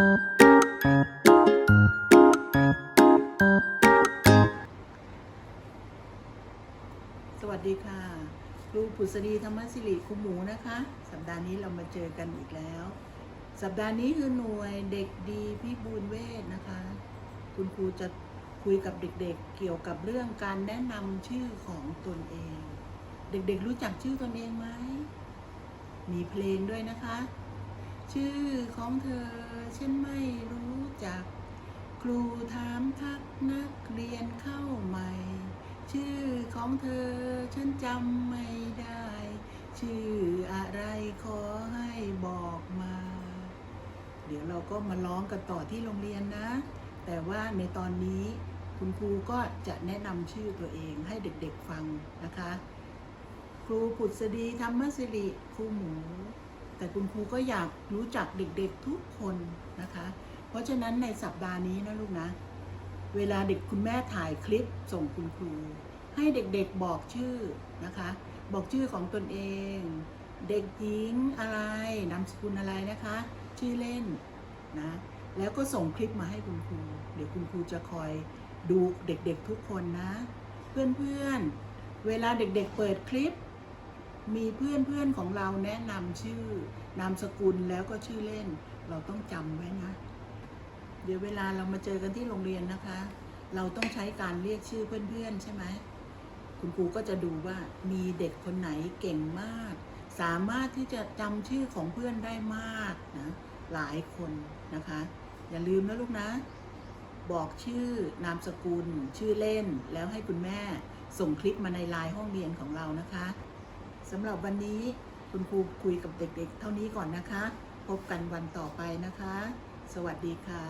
สวัสดีค่ะครูผุษดีธรรมศิริครูหมูนะคะ สัปดาห์นี้เรามาเจอกันอีกแล้ว สัปดาห์นี้คือหน่วยเด็กดีพี่บูลเวทนะคะ คุณครูจะคุยกับเด็กๆเกี่ยวกับเรื่องการแนะนำชื่อของตนเอง เด็กๆรู้จักชื่อตนเองไหมมีเพลงด้วยนะคะ ชื่อของเธอฉันไม่รู้จัก ครูถามทักนักเรียนเข้าใหม่ ชื่อของเธอฉันจำไม่ได้ ชื่ออะไรขอให้บอกมา เดี๋ยวเราก็มาร้องกันต่อที่โรงเรียนนะ แต่ว่าในตอนนี้คุณครูก็จะแนะนำชื่อตัวเองให้เด็กๆฟังนะคะ ครูผุดสดีธรรมสิริครูหมู แต่คุณครูก็อยากรู้จักเด็กๆทุกคนนะคะ เพราะฉะนั้นในสัปดาห์นี้นะลูกนะ เวลาเด็กคุณแม่ถ่ายคลิปส่งคุณครู ให้เด็กๆบอกชื่อนะคะ บอกชื่อของตนเอง เด็กหญิงอะไรนามสกุลอะไรนะคะ ชื่อเล่นนะแล้วก็ส่งคลิปมาให้คุณครู เดี๋ยวคุณครูจะคอยดูเด็กๆทุกคนนะ เพื่อนๆเวลาเด็กๆเปิดคลิป มีเพื่อนๆของเราแนะนำชื่อนามสกุลแล้วก็ชื่อเล่น เราต้องจำไว้นะ เดี๋ยวเวลาเรามาเจอกันที่โรงเรียนนะคะ เราต้องใช้การเรียกชื่อเพื่อนๆใช่ไหมคุณครูก็จะดูว่ามีเด็กคนไหนเก่งมาก สามารถที่จะจำชื่อของเพื่อนได้มากนะหลายคนนะคะ อย่าลืมนะลูกนะ บอกชื่อนามสกุล ชื่อเล่นแล้วให้คุณแม่ส่งคลิปมาในไลน์ห้องเรียนของเรานะคะ สำหรับวันนี้คุณครูคุยกับเด็ก ๆ เท่านี้ก่อนนะคะ พบกันวันต่อไปนะคะ สวัสดีค่ะ